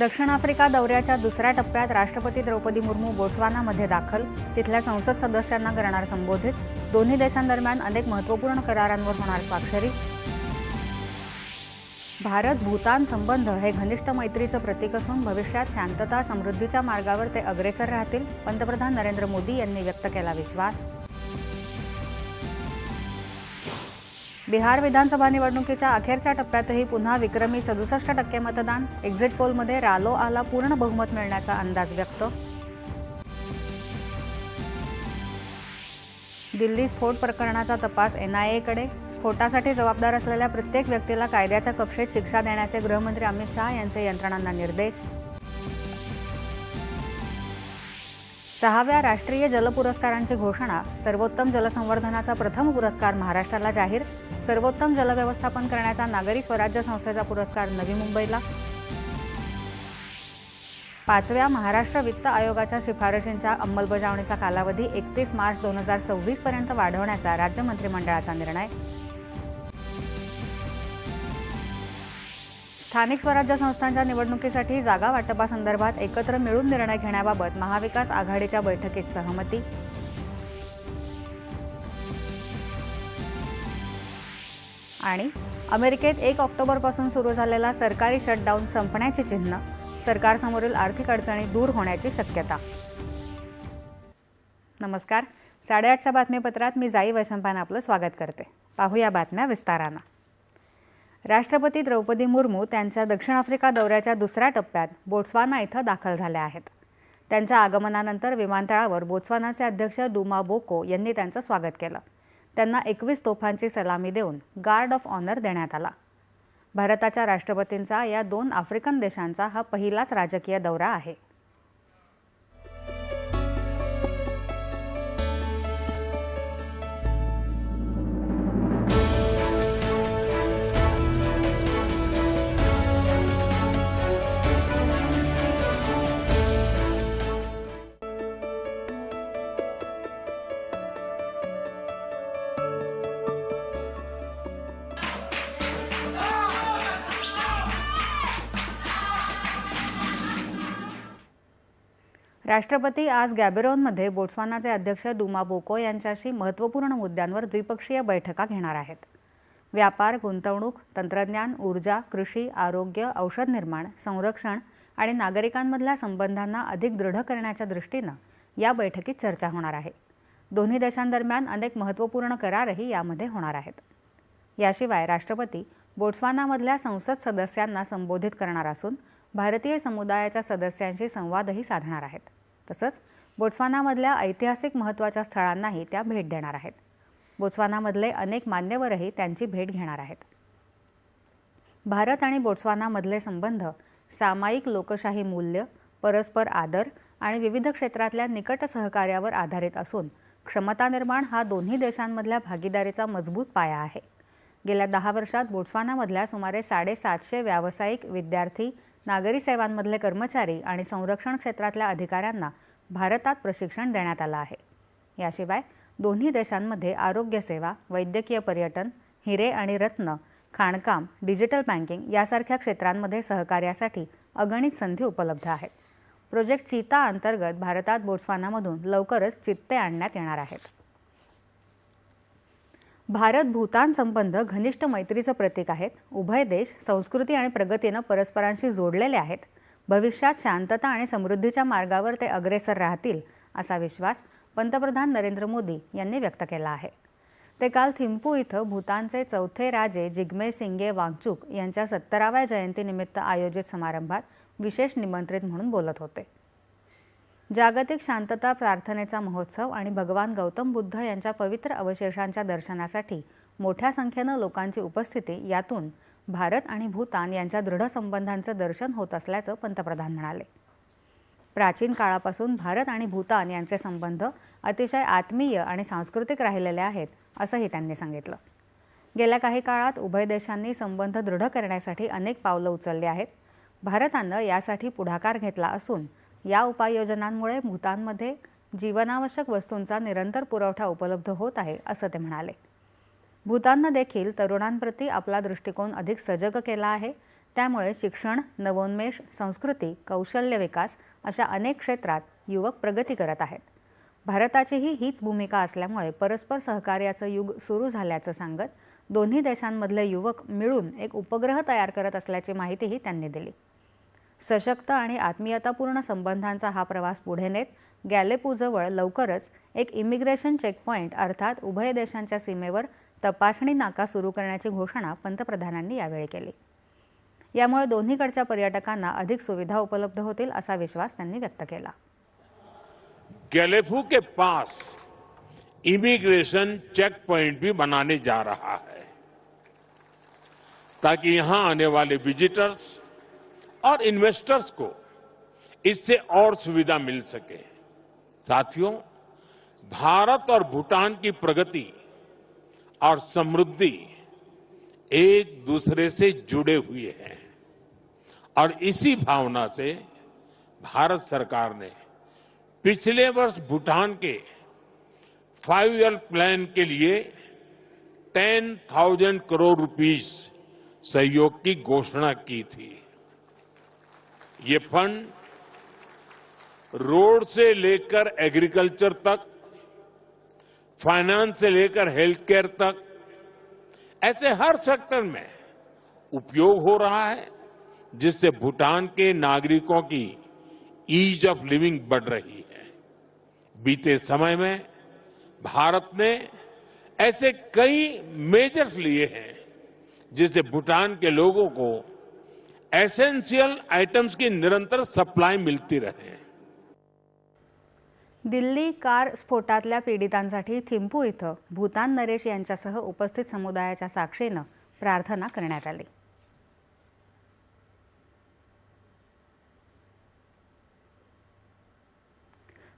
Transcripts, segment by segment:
दक्षिण आफ्रिका दौऱ्याच्या दुसऱ्या टप्प्यात राष्ट्रपती द्रौपदी मुर्मू बोट्सवानामध्ये दाखल. तिथल्या संसद सदस्यांना करणार संबोधित. दोन्ही देशांदरम्यान अनेक महत्त्वपूर्ण करारांवर होणार स्वाक्षरी. भारत भूतान संबंध हे घनिष्ठ मैत्रीचं प्रतीक असून भविष्यात शांतता समृद्धीच्या मार्गावर ते अग्रेसर राहतील पंतप्रधान नरेंद्र मोदी यांनी व्यक्त केला विश्वास. बिहार विधानसभा निवडणुकीच्या अखेरच्या टप्प्यातही पुन्हा विक्रमी सदुसष्ट टक्के मतदान. एक्झिट पोलमध्ये रालो आला पूर्ण बहुमत मिळण्याचा अंदाज व्यक्त. दिल्ली स्फोट प्रकरणाचा तपास एनआयएकडे स्फोटासाठी जबाबदार असलेल्या प्रत्येक व्यक्तीला कायद्याच्या कक्षेत शिक्षा देण्याचे गृहमंत्री अमित शहा यांचे यंत्रणांना निर्देश. सहाव्या राष्ट्रीय जल पुरस्कारांची घोषणा सर्वोत्तम जलसंवर्धनाचा प्रथम पुरस्कार महाराष्ट्राला जाहीर सर्वोत्तम जलव्यवस्थापन करण्याचा नागरी स्वराज्य संस्थेचा पुरस्कार नवी मुंबईला. पाचव्या महाराष्ट्र वित्त आयोगाच्या शिफारशींच्या अंमलबजावणीचा कालावधी एकतीस मार्च दोन हजार सव्वीसपर्यंत वाढवण्याचा राज्य मंत्रिमंडळाचा निर्णय. स्थानिक स्वराज्य संस्थांच्या निवडणुकीसाठी जागा वाटपासंदर्भात एकत्र मिळून निर्णय घेण्याबाबत महाविकास आघाडीच्या बैठकीत सहमती. आणि अमेरिकेत एक ऑक्टोबरपासून सुरू झालेला सरकारी शटडाऊन संपण्याचे चिन्ह सरकारसमोरील आर्थिक अडचणी दूर होण्याची शक्यता. नमस्कार. साडेआठच्या बातमीपत्रात मी जाई वैशंपान आपलं स्वागत करते. पाहूया बातम्या विस्तारानं. राष्ट्रपती द्रौपदी मुर्मू त्यांच्या दक्षिण आफ्रिका दौऱ्याच्या दुसऱ्या टप्प्यात बोट्सवाना इथं दाखल झाल्या आहेत. त्यांच्या आगमनानंतर विमानतळावर बोत्सवानाचे अध्यक्ष दुमा बोको यांनी त्यांचं स्वागत केलं. त्यांना एकवीस तोफांची सलामी देऊन गार्ड ऑफ ऑनर देण्यात आला. भारताच्या राष्ट्रपतींचा या दोन आफ्रिकन देशांचा हा पहिलाच राजकीय दौरा आहे. राष्ट्रपती आज गॅबेरॉनमध्ये बोट्सवानाचे अध्यक्ष दुमा बोको यांच्याशी महत्त्वपूर्ण मुद्द्यांवर द्विपक्षीय बैठका घेणार आहेत. व्यापार गुंतवणूक तंत्रज्ञान ऊर्जा कृषी आरोग्य औषध निर्माण संरक्षण आणि नागरिकांमधल्या संबंधांना अधिक दृढ करण्याच्या दृष्टीनं या बैठकीत चर्चा होणार आहे. दोन्ही देशांदरम्यान अनेक महत्त्वपूर्ण करारही यामध्ये होणार आहेत. याशिवाय राष्ट्रपती बोट्सवानामधल्या संसद सदस्यांना संबोधित करणार असून भारतीय समुदायाच्या सदस्यांशी संवादही साधणार आहेत. तसंच बोट्सवानामधल्या ऐतिहासिक महत्त्वाच्या स्थळांनाही त्या भेट देणार आहेत. बोट्सवानामधले अनेक मान्यवरही त्यांची भेट घेणार आहेत. भारत आणि बोट्सवानामधले संबंध सामायिक लोकशाही मूल्य परस्पर आदर आणि विविध क्षेत्रातल्या निकट सहकार्यावर आधारित असून क्षमता निर्माण हा दोन्ही देशांमधल्या भागीदारीचा मजबूत पाया आहे. गेल्या दहा वर्षात बोट्सवानामधल्या सुमारे साडेसातशे व्यावसायिक विद्यार्थी नागरी सेवांमधले कर्मचारी आणि संरक्षण क्षेत्रातल्या अधिकाऱ्यांना भारतात प्रशिक्षण देण्यात आलं आहे. याशिवाय दोन्ही देशांमध्ये आरोग्यसेवा वैद्यकीय पर्यटन हिरे आणि रत्न खाणकाम डिजिटल बँकिंग यासारख्या क्षेत्रांमध्ये सहकार्यासाठी अगणित संधी उपलब्ध आहेत. प्रोजेक्ट चिता अंतर्गत भारतात बोट्सवानामधून लवकरच चित्ते आणण्यात येणार आहेत. भारत भूतान संबंध घनिष्ठ मैत्रीचं प्रतीक आहेत. उभय देश संस्कृती आणि प्रगतीनं परस्परांशी जोडलेले आहेत. भविष्यात शांतता आणि समृद्धीच्या मार्गावर ते अग्रेसर राहतील असा विश्वास पंतप्रधान नरेंद्र मोदी यांनी व्यक्त केला आहे. ते काल थिम्पू इथं भूतानचे चौथे राजे जिग्मे सिंगे वांगचुक यांच्या सत्तराव्या जयंतीनिमित्त आयोजित समारंभात विशेष निमंत्रित म्हणून बोलत होते. जागतिक शांतता प्रार्थनेचा महोत्सव आणि भगवान गौतम बुद्ध यांच्या पवित्र अवशेषांच्या दर्शनासाठी मोठ्या संख्येनं लोकांची उपस्थिती यातून भारत आणि भूतान यांच्या दृढ संबंधांचं दर्शन होत असल्याचं पंतप्रधान म्हणाले. प्राचीन काळापासून भारत आणि भूतान यांचे संबंध अतिशय आत्मीय आणि सांस्कृतिक राहिलेले आहेत असंही त्यांनी सांगितलं. गेल्या काही काळात उभय देशांनी संबंध दृढ करण्यासाठी अनेक पावलं उचलली आहेत. भारतानं यासाठी पुढाकार घेतला असून या उपाययोजनांमुळे भूतानमध्ये जीवनावश्यक वस्तूंचा निरंतर पुरवठा उपलब्ध होत आहे असं ते म्हणाले. भूताननं देखील तरुणांप्रती आपला दृष्टिकोन अधिक सजग केला आहे. त्यामुळे शिक्षण नवोन्मेष संस्कृती कौशल्य विकास अशा अनेक क्षेत्रात युवक प्रगती करत आहेत. भारताचीही हीच भूमिका असल्यामुळे परस्पर सहकार्याचं युग सुरू झाल्याचं सांगत दोन्ही देशांमधले युवक मिळून एक उपग्रह तयार करत असल्याची माहितीही त्यांनी दिली. सशक्त आणि आत्मीयतापूर्ण संबंधांचा हा प्रवास पुढे नेत गॅलेपूजवळ लवकरच एक इमिग्रेशन चेकपॉईंट अर्थात उभय देशांच्या सीमेवर तपासणी नाका सुरू करण्याची घोषणा पंतप्रधानांनी यावेळी केली. यामुळे दोन्हीकडच्या पर्यटकांना अधिक सुविधा उपलब्ध होतील असा विश्वास त्यांनी व्यक्त केला. गैलेफू के पास इमिग्रेशन चेक पॉइंट भी बनाने जा रहा है ताकि यहां आने वाले विजिटर्स और इन्वेस्टर्स को इससे और सुविधा मिल सके। साथियों, भारत और भूटान की प्रगति और समृद्धि एक दूसरे से जुड़े हुए हैं। और इसी भावना से भारत सरकार ने पिछले वर्ष भूटान के फाइव ईयर प्लान के लिए टेन थाउज़ेंड करोड़ रुपीस सहयोग की घोषणा की थी। ये फंड रोड से लेकर एग्रीकल्चर तक, फाइनेंस से लेकर हेल्थ केयर तक, ऐसे हर सेक्टर में उपयोग हो रहा है, जिससे भूटान के नागरिकों की ईज ऑफ़ लिविंग बढ़ रही है। बीते समय में भारत ने ऐसे कई मेजर्स लिए हैं, जिससे भूटान के लोगों को एसेंशियल आइटम्स की निरंतर सप्लाई मिलती रहे. दिल्ली कार स्फोटातल्या पीडितांसाठी थिंपू इथं भूतान नरेश यांच्यासह उपस्थित समुदायाच्या साक्षीनं प्रार्थना करण्यात आली.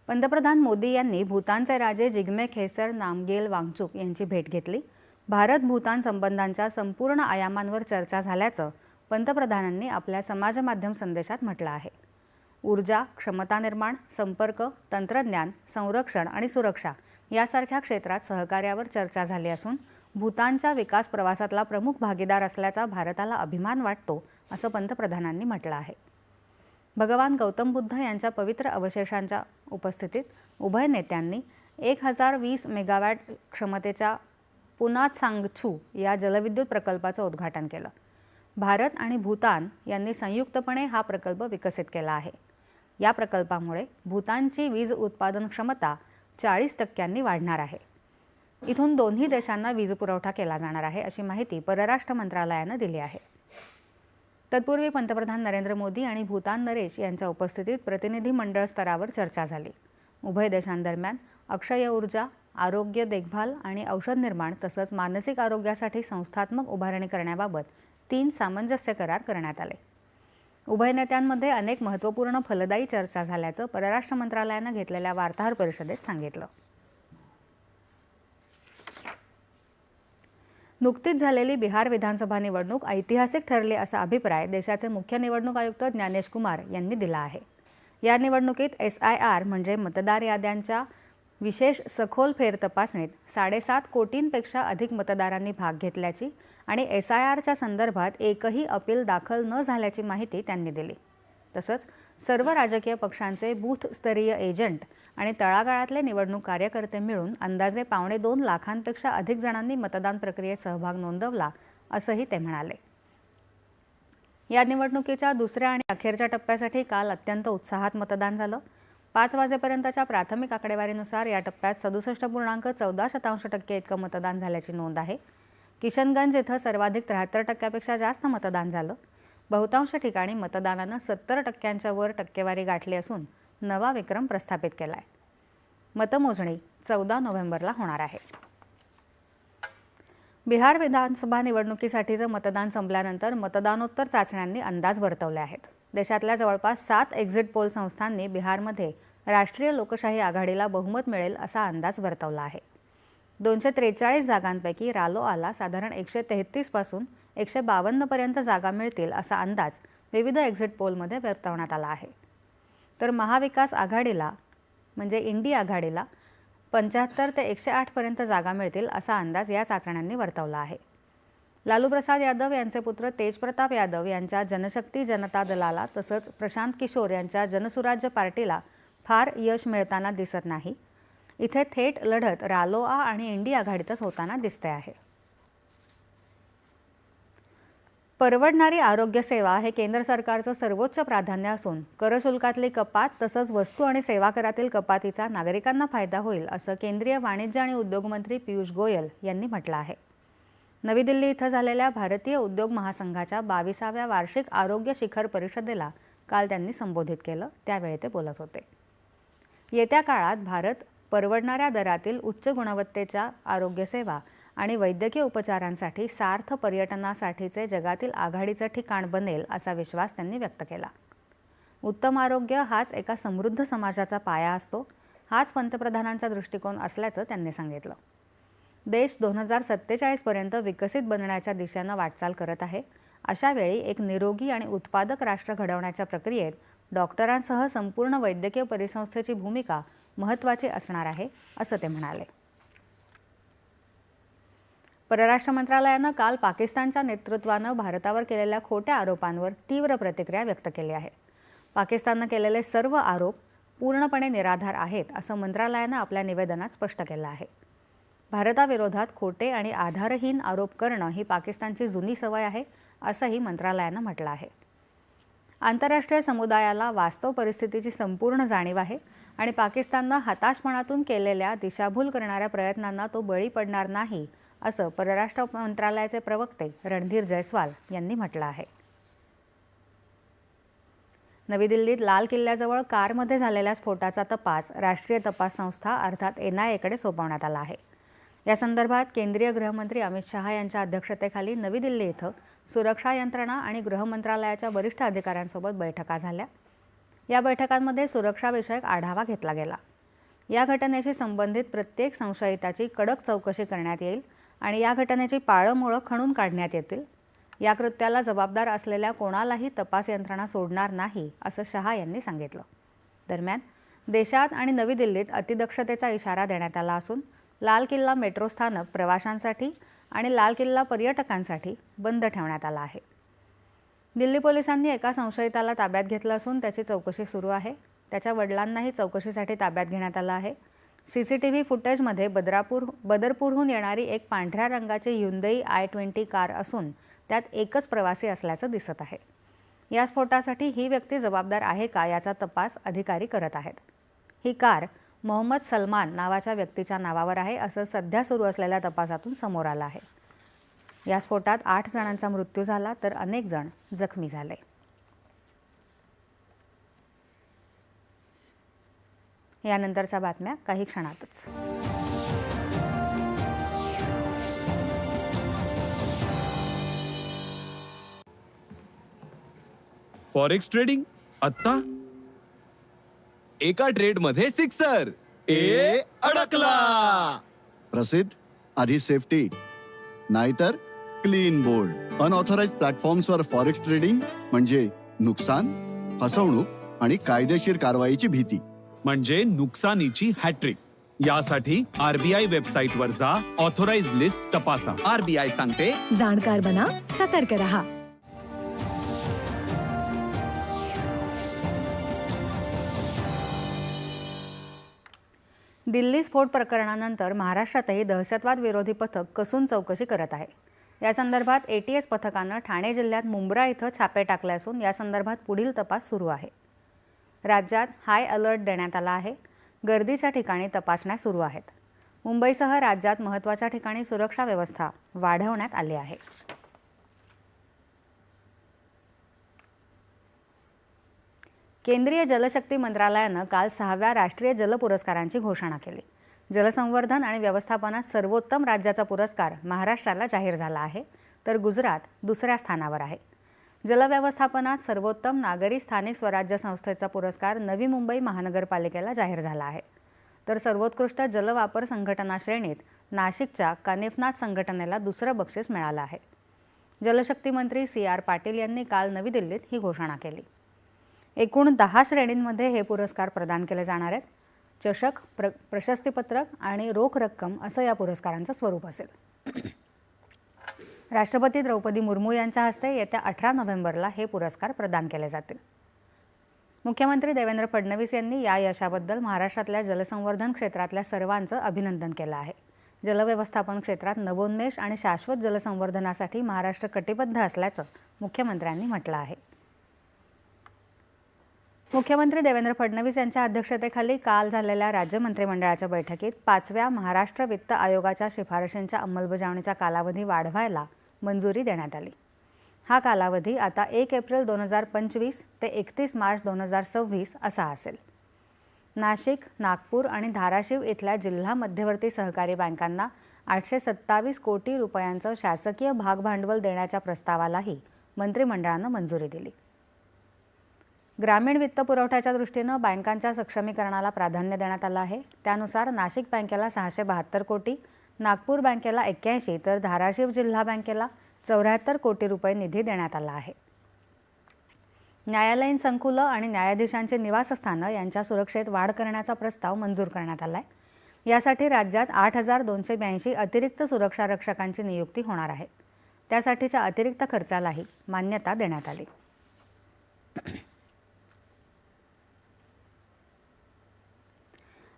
पंतप्रधान मोदी यांनी भूतानचे राजे जिग्मे खेसर नामगेल वांगचुक यांची भेट घेतली. भारत भूतान संबंधांच्या संपूर्ण आयामांवर चर्चा झाल्याचं पंतप्रधानांनी आपल्या समाजमाध्यम संदेशात म्हटलं आहे. ऊर्जा क्षमता निर्माण संपर्क तंत्रज्ञान संरक्षण आणि सुरक्षा यासारख्या क्षेत्रात सहकार्यावर चर्चा झाली असून भूतानच्या विकास प्रवासातला प्रमुख भागीदार असल्याचा भारताला अभिमान वाटतो असं पंतप्रधानांनी म्हटलं आहे. भगवान गौतम बुद्ध यांच्या पवित्र अवशेषांच्या उपस्थितीत उभय नेत्यांनी एक हजार वीस मेगावॅट क्षमतेच्या पुनात सांगछू या जलविद्युत प्रकल्पाचं उद्घाटन केलं. भारत आणि भूतान यांनी संयुक्तपणे हा प्रकल्प विकसित केला आहे. या प्रकल्पामुळे भूतानची वीज उत्पादन क्षमता चाळीस टक्क्यांनी वाढणार आहे. इथून दोन्ही देशांना वीज पुरवठा केला जाणार आहे अशी माहिती परराष्ट्र मंत्रालयानं दिली आहे. तत्पूर्वी पंतप्रधान नरेंद्र मोदी आणि भूतान नरेश यांच्या उपस्थितीत प्रतिनिधी मंडळ स्तरावर चर्चा झाली. उभय देशांदरम्यान अक्षय ऊर्जा आरोग्य देखभाल आणि औषध निर्माण तसंच मानसिक आरोग्यासाठी संस्थात्मक उभारणी करण्याबाबत तीन सामंजस्य करार करण्यात आले. उभय नेत्यांमध्ये अनेक महत्त्वपूर्ण फलदायी चर्चा झाल्याचं परराष्ट्र मंत्रालयानं घेतलेल्या वार्ताहर परिषदेत सांगितलं. नुकतीच झालेली बिहार विधानसभा निवडणूक ऐतिहासिक ठरली असा अभिप्राय देशाचे मुख्य निवडणूक आयुक्त ज्ञानेश कुमार यांनी दिला आहे. या निवडणुकीत एस आय आर म्हणजे मतदार याद्यांच्या विशेष सखोल फेरतपासणीत साडेसात कोटींपेक्षा अधिक मतदारांनी भाग घेतल्याची आणि एस आय आरच्या संदर्भात एकही अपील दाखल न झाल्याची माहिती त्यांनी दिली. तसंच सर्व राजकीय पक्षांचे बूथस्तरीय एजंट आणि तळागाळातले निवडणूक कार्यकर्ते मिळून अंदाजे पावणे दोन लाखांपेक्षा अधिक जणांनी मतदान प्रक्रियेत सहभाग नोंदवला असंही ते म्हणाले. या निवडणुकीच्या दुसऱ्या आणि अखेरच्या टप्प्यासाठी काल अत्यंत उत्साहात मतदान झालं. पाच वाजेपर्यंतच्या प्राथमिक आकडेवारीनुसार या टप्प्यात सदुसष्ट पूर्णांक चौदा शतांश टक्के इतकं मतदान झाल्याची नोंद आहे. किशनगंज इथं सर्वाधिक त्र्याहत्तर टक्क्यापेक्षा जास्त मतदान झालं. बहुतांश ठिकाणी मतदानानं सत्तर टक्क्यांच्या वर टक्केवारी गाठली असून नवा विक्रम प्रस्थापित केला आहे मतमोजणी चौदा नोव्हेंबरला होणार आहे. बिहार विधानसभा निवडणुकीसाठीचं मतदान संपल्यानंतर मतदानोत्तर चाचण्यांनी अंदाज वर्तवले आहेत. देशातल्या जवळपास सात एक्झिट पोल संस्थांनी बिहारमध्ये राष्ट्रीय लोकशाही आघाडीला बहुमत मिळेल असा अंदाज वर्तवला आहे. दोनशे त्रेचाळीस जागांपैकी रालोआला साधारण एकशे तेहतीसपासून एकशे बावन्नपर्यंत जागा मिळतील असा अंदाज विविध एक्झिट पोलमध्ये वर्तवण्यात आला आहे. तर महाविकास आघाडीला म्हणजे इंडी आघाडीला पंच्याहत्तर ते एकशे आठपर्यंत जागा मिळतील असा अंदाज या चाचण्यांनी वर्तवला आहे. लालू प्रसाद यादव यांचे पुत्र तेजप्रताप यादव यांच्या जनशक्ती जनता दलाला तसंच प्रशांत किशोर यांच्या जनसुराज्य पार्टीला फार यश मिळताना दिसत नाही. इथे थेट लढत रालोआ आणि इंडी आघाडीतच होताना दिसते आहे. परवडणारी आरोग्यसेवा हे केंद्र सरकारचं सर्वोच्च प्राधान्य असून करशुल्कातली कपात तसंच वस्तू आणि सेवा करातील कपातीचा नागरिकांना फायदा होईल असं केंद्रीय वाणिज्य आणि उद्योग मंत्री पियुष गोयल यांनी म्हटलं आहे. नवी दिल्ली इथं झालेल्या भारतीय उद्योग महासंघाच्या बावीसाव्या वार्षिक आरोग्य शिखर परिषदेला काल त्यांनी संबोधित केलं. त्यावेळी ते बोलत होते. येत्या काळात भारत परवडणाऱ्या दरातील उच्च गुणवत्तेच्या आरोग्यसेवा आणि वैद्यकीय उपचारांसाठी सार्थ पर्यटनासाठीचे जगातील आघाडीचं ठिकाण बनेल असा विश्वास त्यांनी व्यक्त केला. उत्तम आरोग्य हाच एका समृद्ध समाजाचा पाया असतो हाच पंतप्रधानांचा दृष्टिकोन असल्याचं त्यांनी सांगितलं. देश दोन हजार सत्तेचाळीसपर्यंत विकसित बनण्याच्या दिशेनं वाटचाल करत आहे. अशा वेळी एक निरोगी आणि उत्पादक राष्ट्र घडवण्याच्या प्रक्रियेत डॉक्टरांसह संपूर्ण वैद्यकीय परिसंस्थेची भूमिका महत्त्वाची असणार आहे असं ते म्हणाले. परराष्ट्र मंत्रालयानं काल पाकिस्तानच्या नेतृत्वानं भारतावर केलेल्या खोट्या आरोपांवर तीव्र प्रतिक्रिया व्यक्त केली आहे. पाकिस्ताननं केलेले सर्व आरोप पूर्णपणे निराधार आहेत असं मंत्रालयानं आपल्या निवेदनात स्पष्ट केलं आहे. भारताविरोधात खोटे आणि आधारहीन आरोप करणं ही पाकिस्तानची जुनी सवय आहे असंही मंत्रालयानं म्हटलं आहे. आंतरराष्ट्रीय समुदायाला वास्तव परिस्थितीची संपूर्ण जाणीव आहे आणि पाकिस्ताननं हताशपणातून केलेल्या दिशाभूल करणाऱ्या प्रयत्नांना तो बळी पडणार नाही असं परराष्ट्र मंत्रालयाचे प्रवक्ते रणधीर जयस्वाल यांनी म्हटलं आहे. नवी दिल्लीत लाल किल्ल्याजवळ कारमध्ये झालेल्या स्फोटाचा तपास राष्ट्रीय तपास संस्था अर्थात एन सोपवण्यात आला आहे. या संदर्भात केंद्रीय गृहमंत्री अमित शहा यांच्या अध्यक्षतेखाली नवी दिल्ली इथं सुरक्षा यंत्रणा आणि गृहमंत्रालयाच्या वरिष्ठ अधिकाऱ्यांसोबत बैठका झाल्या. या बैठकांमध्ये सुरक्षाविषयक आढावा घेतला गेला. या घटनेशी संबंधित प्रत्येक संशयिताची कडक चौकशी करण्यात येईल आणि या घटनेची पाळंमुळं खणून काढण्यात येतील. या कृत्याला जबाबदार असलेल्या कोणालाही तपास यंत्रणा सोडणार नाही असं शहा यांनी सांगितलं. दरम्यान देशात आणि नवी दिल्लीत अतिदक्षतेचा इशारा देण्यात आला असून लाल किल्ला मेट्रो स्थानक प्रवाशांसाठी आणि लाल किल्ला पर्यटकांसाठी बंद ठेवण्यात आला आहे. दिल्ली पोलिसांनी एका संशयिताला ताब्यात घेतलं असून त्याची चौकशी सुरू आहे. त्याच्या वडिलांनाही चौकशीसाठी ताब्यात घेण्यात आलं आहे. सी सी टी व्ही फुटेजमध्ये बदरापूर बदरपूरहून येणारी एक पांढऱ्या रंगाची युंदई आय ट्वेंटी कार असून त्यात एकच प्रवासी असल्याचं दिसत आहे. या स्फोटासाठी ही व्यक्ती जबाबदार आहे का याचा तपास अधिकारी करत आहेत. ही कार मोहम्मद सलमान नावाच्या व्यक्तीच्या नावावर आहे असं सध्या सुरू असलेल्या तपासातून समोर आलं आहे. या स्फोटात आठ जणांचा मृत्यू झाला तर अनेक जण जखमी झाले. यानंतरच्या बातम्या काही क्षणातच. फॉरेक्स ट्रेडिंग आत्ता? एका ट्रेडमध्ये सिक्सर. ए अडकला. प्रसिद्ध आधी सेफ्टी नाहीतर क्लीन बोल्ड अनऑथोराइज प्लॅटफॉर्म्सवर फॉरेक्स ट्रेडिंग म्हणजे नुकसान फसवणूक आणि कायदेशीर कारवाईची भीती. म्हणजे नुकसानीची हॅट्रिक यासाठी आरबीआय वेबसाईट वर जा ऑथोराइज लिस्ट तपासा. आरबीआय सांगते जाणकार बना सतर्क रहा. दिल्ली स्फोट प्रकरणानंतर महाराष्ट्रातही दहशतवाद विरोधी पथक कसून चौकशी करत आहे. या संदर्भात एटीएस पथकानं ठाणे जिल्ह्यात मुंब्रा इथं छापे टाकले असून या संदर्भात पुढील तपास सुरू आहे. राज्यात हाय अलर्ट देण्यात आला आहे. गर्दीच्या ठिकाणी तपासण्या सुरू आहेत. मुंबईसह राज्यात महत्त्वाच्या ठिकाणी सुरक्षा व्यवस्था वाढवण्यात आली आहे. केंद्रीय जलशक्ती मंत्रालयानं काल सहाव्या राष्ट्रीय जल पुरस्कारांची घोषणा केली. जलसंवर्धन आणि व्यवस्थापनात सर्वोत्तम राज्याचा पुरस्कार महाराष्ट्राला जाहीर झाला आहे तर गुजरात दुसऱ्या स्थानावर आहे. जलव्यवस्थापनात सर्वोत्तम नागरी स्थानिक स्वराज्य संस्थेचा पुरस्कार नवी मुंबई महानगरपालिकेला जाहीर झाला आहे. तर सर्वोत्कृष्ट जलवापर संघटना श्रेणीत नाशिकच्या कनेफनाथ संघटनेला दुसरं बक्षीस मिळालं आहे. जलशक्ती मंत्री सी आर पाटील यांनी काल नवी दिल्लीत ही घोषणा केली. एकूण दहा श्रेणींमध्ये हे पुरस्कार प्रदान केले जाणार आहेत. चषक प्र प्रशस्तीपत्रक आणि रोख रक्कम असं या पुरस्कारांचं स्वरूप असेल. राष्ट्रपती द्रौपदी मुर्मू यांच्या हस्ते येत्या अठरा नोव्हेंबरला हे पुरस्कार प्रदान केले जातील. मुख्यमंत्री देवेंद्र फडणवीस यांनी या यशाबद्दल महाराष्ट्रातल्या जलसंवर्धन क्षेत्रातल्या सर्वांचं अभिनंदन केलं आहे. जलव्यवस्थापन क्षेत्रात नवोन्मेष आणि शाश्वत जलसंवर्धनासाठी महाराष्ट्र कटिबद्ध असल्याचं मुख्यमंत्र्यांनी म्हटलं आहे. मुख्यमंत्री देवेंद्र फडणवीस यांच्या अध्यक्षतेखाली काल झालेल्या राज्य मंत्रिमंडळाच्या बैठकीत पाचव्या महाराष्ट्र वित्त आयोगाच्या शिफारशींच्या अंमलबजावणीचा कालावधी वाढवायला मंजुरी देण्यात आली. हा कालावधी आता एक एप्रिल दोन हजार पंचवीस ते एकतीस मार्च दोन हजार सव्वीस असा असेल. नाशिक नागपूर आणि धाराशिव इथल्या जिल्हा मध्यवर्ती सहकारी बँकांना आठशे सत्तावीस कोटी रुपयांचं शासकीय भागभांडवल देण्याच्या प्रस्तावालाही मंत्रिमंडळानं मंजुरी दिली. ग्रामीण वित्त पुरवठ्याच्या दृष्टीनं बँकांच्या सक्षमीकरणाला प्राधान्य देण्यात आलं आहे. त्यानुसार नाशिक बँकेला सहाशे बहात्तर कोटी नागपूर बँकेला एक्क्याऐंशी तर धाराशिव जिल्हा बँकेला चौऱ्याहत्तर कोटी रुपये निधी देण्यात आला आहे. न्यायालयीन संकुलं आणि न्यायाधीशांची निवासस्थानं यांच्या सुरक्षेत वाढ करण्याचा प्रस्ताव मंजूर करण्यात आला आहे यासाठी राज्यात आठ हजार दोनशे ब्याऐंशी अतिरिक्त सुरक्षा रक्षकांची नियुक्ती होणार आहे. त्यासाठीच्या अतिरिक्त खर्चालाही मान्यता देण्यात आली.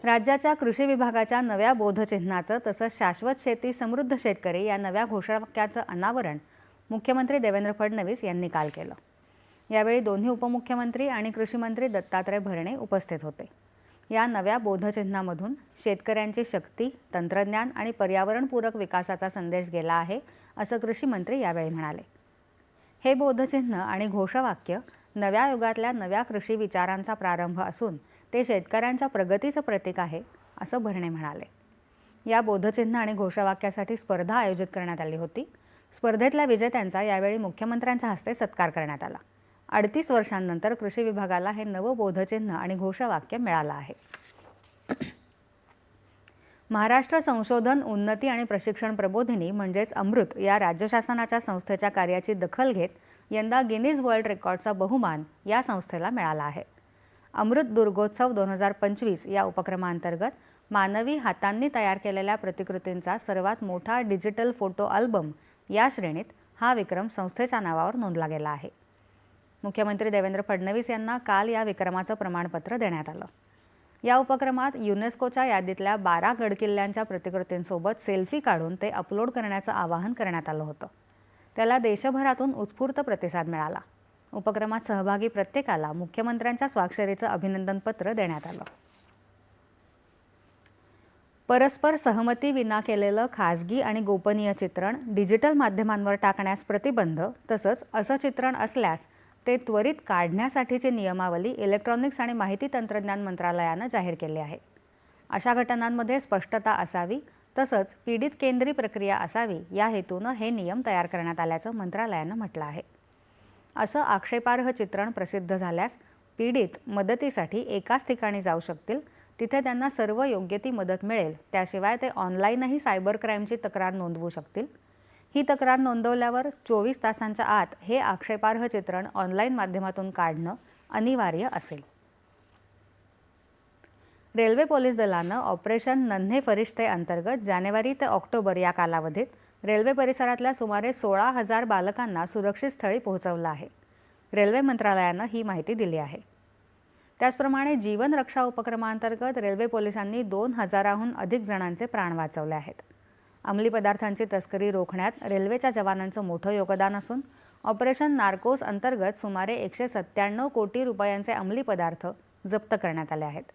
राज्याच्या कृषी विभागाच्या नव्या बोधचिन्हाचं तसंच शाश्वत शेती समृद्ध शेतकरी या नव्या घोषवाक्याचं अनावरण मुख्यमंत्री देवेंद्र फडणवीस यांनी काल केलं. यावेळी दोन्ही उपमुख्यमंत्री आणि कृषीमंत्री दत्तात्रय भरणे उपस्थित होते. या नव्या बोधचिन्हामधून शेतकऱ्यांची शक्ती तंत्रज्ञान आणि पर्यावरणपूरक विकासाचा संदेश गेला आहे असं कृषी मंत्री यावेळी म्हणाले. हे बोधचिन्ह आणि घोषवाक्य नव्या युगातल्या नव्या कृषी विचारांचा प्रारंभ असून ते शेतकऱ्यांच्या प्रगतीचं प्रतीक आहे असं भरणे म्हणाले. या बोधचिन्ह आणि घोषवाक्यासाठी स्पर्धा आयोजित करण्यात आली होती. स्पर्धेतल्या विजेत्यांचा यावेळी मुख्यमंत्र्यांच्या हस्ते सत्कार करण्यात आला. अडतीस वर्षांनंतर कृषी विभागाला हे नवं बोधचिन्ह आणि घोषवाक्य मिळालं आहे. महाराष्ट्र संशोधन उन्नती आणि प्रशिक्षण प्रबोधिनी म्हणजेच अमृत या राज्य शासनाच्या संस्थेच्या कार्याची दखल घेत यंदा गिनीज वर्ल्ड रेकॉर्डचा बहुमान या संस्थेला मिळाला आहे. अमृत दुर्गोत्सव दोन हजार पंचवीस या उपक्रमांतर्गत मानवी हातांनी तयार केलेल्या प्रतिकृतींचा सर्वात मोठा डिजिटल फोटो अल्बम या श्रेणीत हा विक्रम संस्थेच्या नावावर नोंदला गेला आहे. मुख्यमंत्री देवेंद्र फडणवीस यांना काल या विक्रमाचं प्रमाणपत्र देण्यात आलं. या उपक्रमात युनेस्कोच्या यादीतल्या बारा गडकिल्ल्यांच्या प्रतिकृतींसोबत सेल्फी काढून ते अपलोड करण्याचं आवाहन करण्यात आलं होतं. त्याला देशभरातून उत्स्फूर्त प्रतिसाद मिळाला. उपक्रमात सहभागी प्रत्येकाला मुख्यमंत्र्यांच्या स्वाक्षरीचं अभिनंदन पत्र देण्यात आलं. परस्पर सहमती विना केलेलं खासगी आणि गोपनीय चित्रण डिजिटल माध्यमांवर टाकण्यास प्रतिबंध तसंच असं चित्रण असल्यास ते त्वरित काढण्यासाठीची नियमावली इलेक्ट्रॉनिक्स आणि माहिती तंत्रज्ञान मंत्रालयानं जाहीर केली आहे. अशा घटनांमध्ये स्पष्टता असावी तसंच पीडित केंद्री प्रक्रिया असावी या हेतूनं हे नियम तयार करण्यात आल्याचं मंत्रालयानं म्हटलं आहे. असं आक्षेपार्ह चित्रण प्रसिद्ध झाल्यास पीडित मदतीसाठी एकाच ठिकाणी जाऊ शकतील. तिथे त्यांना सर्व योग्य ती मदत मिळेल. त्याशिवाय ते ऑनलाईनही सायबर क्राईमची तक्रार नोंदवू शकतील. ही तक्रार नोंदवल्यावर चोवीस तासांच्या आत हे आक्षेपार्ह चित्रण ऑनलाईन माध्यमातून काढणं अनिवार्य असेल. रेल्वे पोलीस दलानं ऑपरेशन नन्हे फरिश्ते अंतर्गत जानेवारी ते ऑक्टोबर या कालावधीत रेल्वे परिसरातल्या सुमारे सोळा हजार बालकांना सुरक्षित स्थळी पोहोचवलं आहे. रेल्वे मंत्रालयानं ही माहिती दिली आहे. त्याचप्रमाणे जीवन रक्षा उपक्रमांतर्गत रेल्वे पोलिसांनी दोन हजाराहून अधिक जणांचे प्राण वाचवले आहेत. अंमली पदार्थांची तस्करी रोखण्यात रेल्वेच्या जवानांचं मोठं योगदान असून ऑपरेशन नार्कोस अंतर्गत सुमारे एकशे सत्त्याण्णव कोटी रुपयांचे अंमली पदार्थ जप्त करण्यात आले आहेत.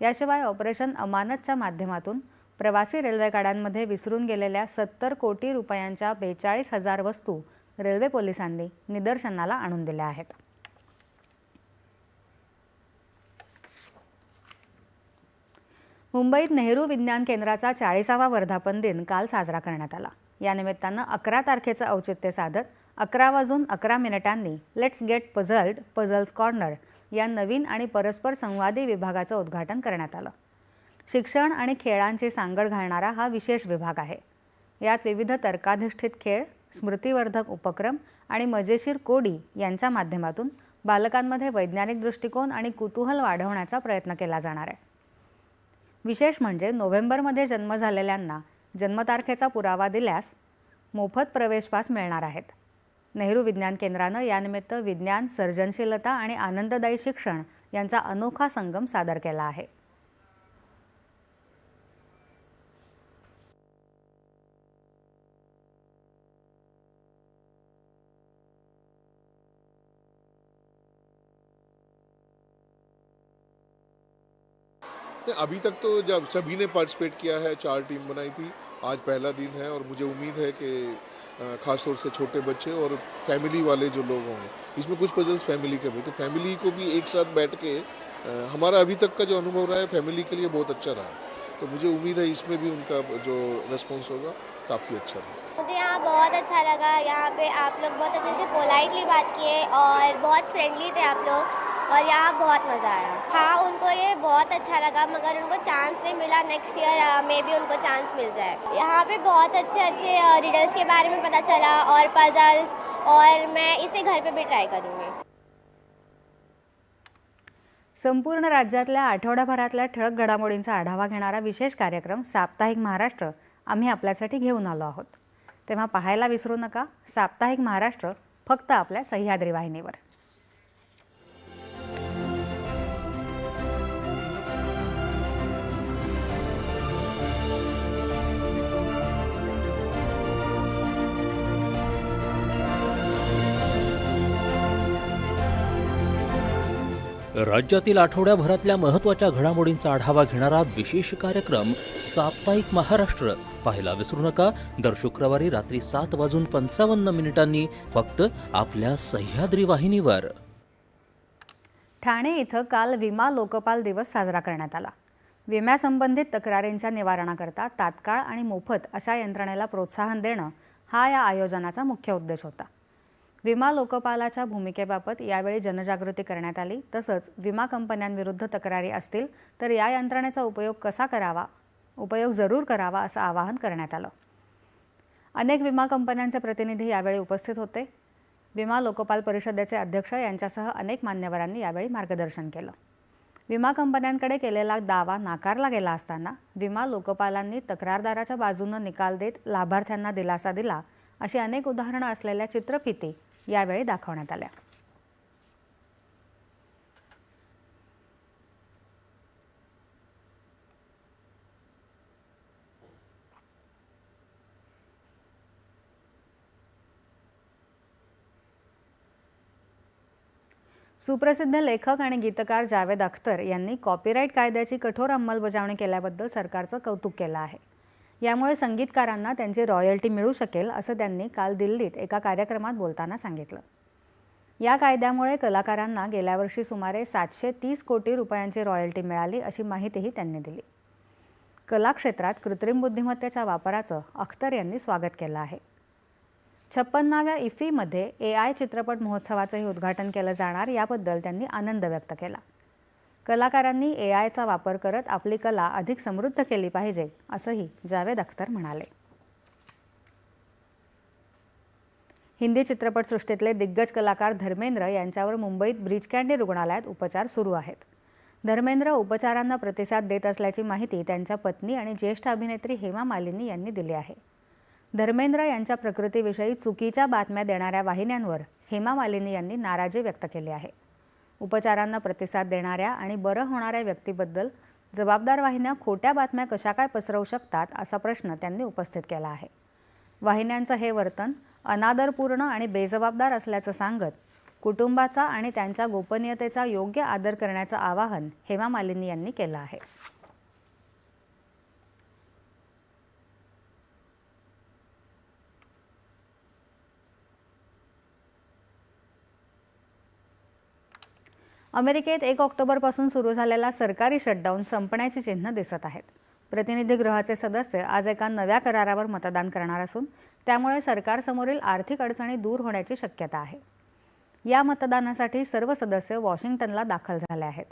याशिवाय ऑपरेशन अमानतच्या माध्यमातून प्रवासी रेल्वे गाड्यांमध्ये विसरून गेलेल्या सत्तर कोटी रुपयांच्या बेचाळीस हजार वस्तू रेल्वे पोलिसांनी निदर्शनाला आणून दिल्या आहेत. मुंबईत नेहरू विज्ञान केंद्राचा चाळीसावा वर्धापन दिन काल साजरा करण्यात आला. या निमित्तानं अकरा तारखेचं औचित्य साधत अकरा वाजून अकरा मिनिटांनी let's get puzzled puzzles corner या नवीन आणि परस्पर संवादी विभागाचं उद्घाटन करण्यात आलं. शिक्षण आणि खेळांची सांगड घालणारा हा विशेष विभाग आहे. यात विविध तर्काधिष्ठित खेळ स्मृतिवर्धक उपक्रम आणि मजेशीर कोडी यांच्या माध्यमातून बालकांमध्ये वैज्ञानिक दृष्टिकोन आणि कुतूहल वाढवण्याचा प्रयत्न केला जाणार आहे. विशेष म्हणजे नोव्हेंबरमध्ये जन्म झालेल्यांना जन्मतारखेचा पुरावा दिल्यास मोफत प्रवेशपास मिळणार आहेत. नेहरू विज्ञान केंद्रानं यानिमित्त विज्ञान सर्जनशीलता आणि आनंददायी शिक्षण यांचा अनोखा संगम सादर केला आहे. अभी तक तो जब सभी ने पार्टिसिपेट किया है चार टीम बनाई थी आज पहला दिन है और मुझे उम्मीद है कि अ, खास से छोटे बच्चे और फैमिली वाले जो लोग होंगे इसमें कुछ पजल्स फैमिली के भी तो फैमिली को भी एक साथ बैठ के हमारा अभी तक का जो अनुभव रहा है फैमिली के लिए बहुत अच्छा रहा है। तो मुझे उम्मीद है इसमें भी उनका जो रेस्पॉन्स होगा काफ़ी अच्छा रहा। मुझे यहाँ बहुत अच्छा लगा यहाँ पे आप लोग बहुत अच्छे से पोलाइटली बात किए और बहुत फ्रेंडली थे आप लोग। और यहाँ बहुत मज़ा आया। हाँ उनको ये बहुत अच्छा लगा मगर उनको चांस नहीं मिला। नेक्स्ट ईयर में भी उनको चांस मिल जाए। यहाँ पे बहुत अच्छे अच्छे uh, रीडर्स के बारे में पता चला और पजल्स और मैं इसे घर पे भी ट्राई करूँगी। संपूर्ण राज्यातल्या आठवड्याभरातल्या ठळक घडामोडींचा आढावा घेणारा विशेष कार्यक्रम साप्ताहिक महाराष्ट्र आम्ही आपल्यासाठी घेऊन आलो आहोत. तेव्हा पाहायला विसरू नका साप्ताहिक महाराष्ट्र फक्त आपल्या सह्याद्री वाहिनीवर. राज्यातील आठवड्याभरातल्या महत्त्वाच्या घडामोडींचा आढावा घेणारा विशेष कार्यक्रम साप्ताहिक महाराष्ट्र. पाहायला विसरू नका. दर शुक्रवारी रात्री सात वाजून पंचावन्न मिनिटांनी फक्त आपल्या सह्याद्री वाहिनीवर. ठाणे इथं काल विमा लोकपाल दिवस साजरा करण्यात आला. विम्यासंबंधित तक्रारींच्या निवारणाकरता तात्काळ आणि मोफत अशा यंत्रणेला प्रोत्साहन देणं हा या आयोजनाचा मुख्य उद्देश होता. विमा लोकपालाच्या भूमिकेबाबत यावेळी जनजागृती करण्यात आली. तसंच विमा कंपन्यांविरुद्ध तक्रारी असतील तर या यंत्रणेचा उपयोग कसा करावा उपयोग जरूर करावा असं आवाहन करण्यात आलं. अनेक विमा कंपन्यांचे प्रतिनिधी यावेळी उपस्थित होते. विमा लोकपाल परिषदेचे अध्यक्ष यांच्यासह अनेक मान्यवरांनी यावेळी मार्गदर्शन केलं. विमा कंपन्यांकडे केलेला दावा नाकारला गेला असताना विमा लोकपालांनी तक्रारदाराच्या बाजूनं निकाल देत लाभार्थ्यांना दिलासा दिला अशी अनेक उदाहरणं असलेल्या चित्रफिती यावेळी दाखवण्यात आल्या. सुप्रसिद्ध लेखक आणि गीतकार जावेद अख्तर यांनी कॉपीराईट कायद्याची कठोर अंमलबजावणी केल्याबद्दल सरकारचं कौतुक केलं आहे. यामुळे संगीतकारांना त्यांची रॉयल्टी मिळू शकेल असं त्यांनी काल दिल्लीत एका कार्यक्रमात बोलताना सांगितलं. या कायद्यामुळे कलाकारांना गेल्या वर्षी सुमारे सातशे तीस कोटी रुपयांची रॉयल्टी मिळाली अशी माहितीही त्यांनी दिली. कला क्षेत्रात कृत्रिम बुद्धिमत्तेच्या वापराचं अख्तर यांनी स्वागत केलं आहे. छप्पन्नाव्या इफीमध्ये ए आय चित्रपट महोत्सवाचंही उद्घाटन केलं जाणार याबद्दल त्यांनी आनंद व्यक्त केला. कलाकारांनी ए आयचा वापर करत आपली कला अधिक समृद्ध केली पाहिजे असंही जावेद अख्तर म्हणाले. हिंदी चित्रपटसृष्टीतले दिग्गज कलाकार धर्मेंद्र यांच्यावर मुंबईत ब्रिज कँडी रुग्णालयात उपचार सुरू आहेत. धर्मेंद्र उपचारांना प्रतिसाद देत असल्याची माहिती त्यांच्या पत्नी आणि ज्येष्ठ अभिनेत्री हेमा मालिनी यांनी दिली आहे. धर्मेंद्र यांच्या प्रकृतीविषयी चुकीच्या बातम्या देणाऱ्या वाहिन्यांवर हेमा मालिनी यांनी नाराजी व्यक्त केली आहे. उपचारांना प्रतिसाद देणाऱ्या आणि बरं होणाऱ्या व्यक्तीबद्दल जबाबदार वाहिन्या खोट्या बातम्या कशा काय पसरवू शकतात असा प्रश्न त्यांनी उपस्थित केला आहे. वाहिन्यांचं हे वर्तन अनादरपूर्ण आणि बेजबाबदार असल्याचं सांगत कुटुंबाचा आणि त्यांच्या गोपनीयतेचा योग्य आदर करण्याचं आवाहन हेमा मालिनी यांनी केलं आहे. अमेरिकेत एक ऑक्टोबरपासून सुरू झालेला सरकारी शटडाऊन संपण्याची चिन्ह दिसत आहेत. प्रतिनिधी गृहाचे सदस्य आज एका नव्या करारावर मतदान करणार असून त्यामुळे सरकारसमोरील आर्थिक अडचणी दूर होण्याची शक्यता आहे. या मतदानासाठी सर्व सदस्य वॉशिंग्टनला दाखल झाले आहेत.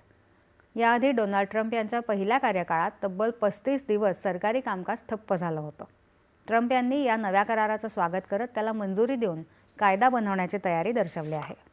याआधी डोनाल्ड ट्रम्प यांच्या पहिल्या कार्यकाळात तब्बल पस्तीस दिवस सरकारी कामकाज ठप्प झालं होतं. ट्रम्प यांनी या नव्या कराराचं स्वागत करत त्याला मंजुरी देऊन कायदा बनवण्याची तयारी दर्शवली आहे.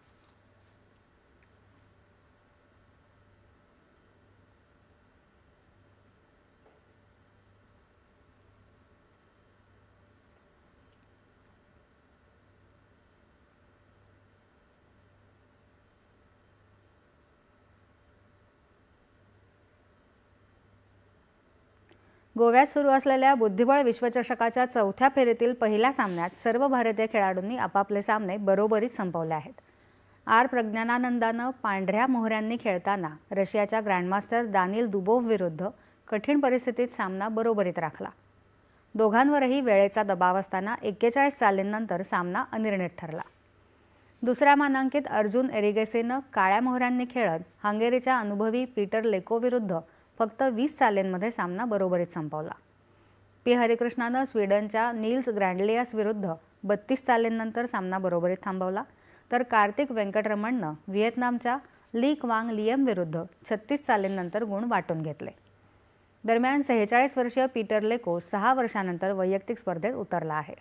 गोव्यात सुरू असलेल्या बुद्धिबळ विश्वचषकाच्या चौथ्या फेरीतील पहिल्या सामन्यात सर्व भारतीय खेळाडूंनी आपापले सामने बरोबरीत संपवले आहेत. आर प्रज्ञानानंदानं पांढऱ्या मोहऱ्यांनी खेळताना रशियाच्या ग्रँडमास्टर दानिल दुबोव विरुद्ध कठीण परिस्थितीत सामना बरोबरीत राखला. दोघांवरही वेळेचा दबाव असताना एक्केचाळीस चालींनंतर सामना अनिर्णित ठरला. दुसऱ्या मानांकित अर्जुन एरिगेसेनं काळ्या मोहऱ्यांनी खेळत हंगेरीच्या अनुभवी पीटर लेकोविरुद्ध फक्त वीस चालींमध्ये सामना बरोबरीत संपवला. पी. हरिकृष्णानं स्वीडनच्या नील्स ग्रँडलियास विरुद्ध बत्तीस चालींनंतर सामना बरोबरीत थांबवला. तर कार्तिक व्यंकटरमणनं व्हिएतनामच्या ली क्वांग लियम विरुद्ध छत्तीस सालेंनंतर गुण वाटून घेतले. दरम्यान सेहेचाळीस वर्षीय पीटर लेको सहा वर्षानंतर वैयक्तिक स्पर्धेत उतरला आहे.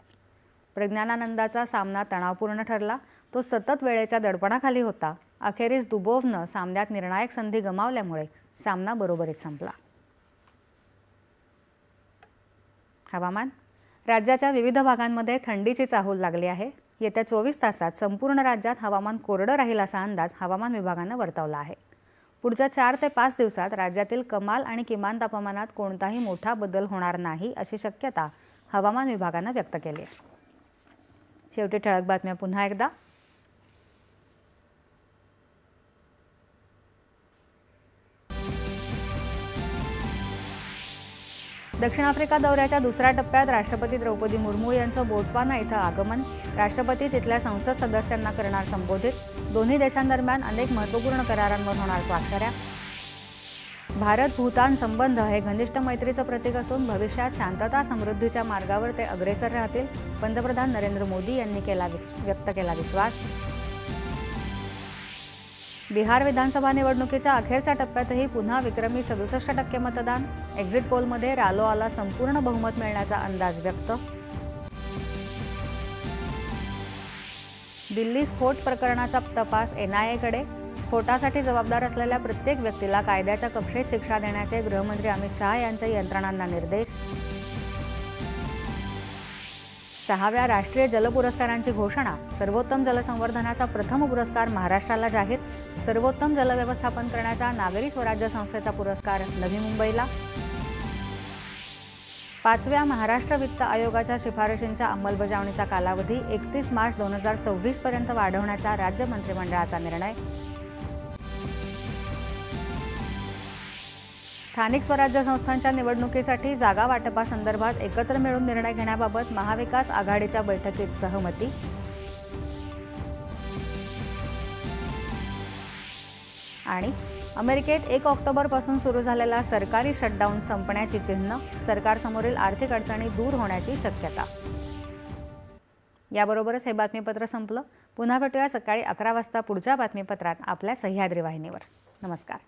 प्रज्ञानानंदाचा सामना तणावपूर्ण ठरला. तो सतत वेळेच्या दडपणाखाली होता. अखेरीस दुबोवनं सामन्यात निर्णायक संधी गमावल्यामुळे सामना बरोबरीत संपला. हवामान. राज्याच्या विविध भागांमध्ये थंडीची चाहूल लागली आहे. येत्या चोवीस तासात संपूर्ण राज्यात हवामान कोरडं राहील असा अंदाज हवामान विभागानं वर्तवला आहे. पुढच्या चार ते पाच दिवसात राज्यातील कमाल आणि किमान तापमानात कोणताही मोठा बदल होणार नाही अशी शक्यता हवामान विभागानं व्यक्त केली आहे. शेवटी ठळक बातम्या पुन्हा एकदा. दक्षिण आफ्रिका दौऱ्याच्या दुसऱ्या टप्प्यात राष्ट्रपती द्रौपदी मुर्मू यांचं बोट्सवाना इथं आगमन. राष्ट्रपती तिथल्या संसद सदस्यांना करणार संबोधित. दोन्ही देशांदरम्यान अनेक महत्त्वपूर्ण करारांवर होणार स्वाक्षऱ्या. भारत भूतान संबंध हे घनिष्ठ मैत्रीचं प्रतीक असून भविष्यात शांतता समृद्धीच्या मार्गावर ते अग्रेसर राहतील पंतप्रधान नरेंद्र मोदी यांनी केला व्यक्त केला विश्वास. बिहार विधानसभा निवडणुकीच्या अखेरच्या टप्प्यातही पुन्हा विक्रमी सदुसष्ट टक्के मतदान. एक्झिट पोलमध्ये रालोआला संपूर्ण बहुमत मिळण्याचा अंदाज व्यक्त. दिल्ली स्फोट प्रकरणाचा तपास एनआयएकडे स्फोटासाठी जबाबदार असलेल्या प्रत्येक व्यक्तीला कायद्याच्या कक्षेत शिक्षा देण्याचे गृहमंत्री अमित शहा यांचे यंत्रणांना निर्देश. सहाव्या राष्ट्रीय जल पुरस्कारांची घोषणा सर्वोत्तम जलसंवर्धनाचा प्रथम पुरस्कार महाराष्ट्राला जाहीर सर्वोत्तम जलव्यवस्थापन करण्याचा नागरी स्वराज्य संस्थेचा पुरस्कार नवी मुंबईला. पाचव्या महाराष्ट्र वित्त आयोगाच्या शिफारशींच्या अंमलबजावणीचा कालावधी एकतीस मार्च दोन हजार सव्वीसपर्यंत वाढवण्याचा राज्य मंत्रिमंडळाचा निर्णय. स्थानिक स्वराज्य संस्थांच्या निवडणुकीसाठी जागा वाटपासंदर्भात एकत्र मिळून निर्णय घेण्याबाबत महाविकास आघाडीच्या बैठकीत सहमती. आणि अमेरिकेत एक ऑक्टोबरपासून सुरू झालेला सरकारी शटडाऊन संपण्याची चिन्ह सरकारसमोरील आर्थिक अडचणी दूर होण्याची शक्यता. याबरोबरच हे बातमीपत्र संपलं. पुन्हा भेटूया सकाळी अकरा वाजता पुढच्या बातमीपत्रात आपल्या सह्याद्री वाहिनीवर. नमस्कार.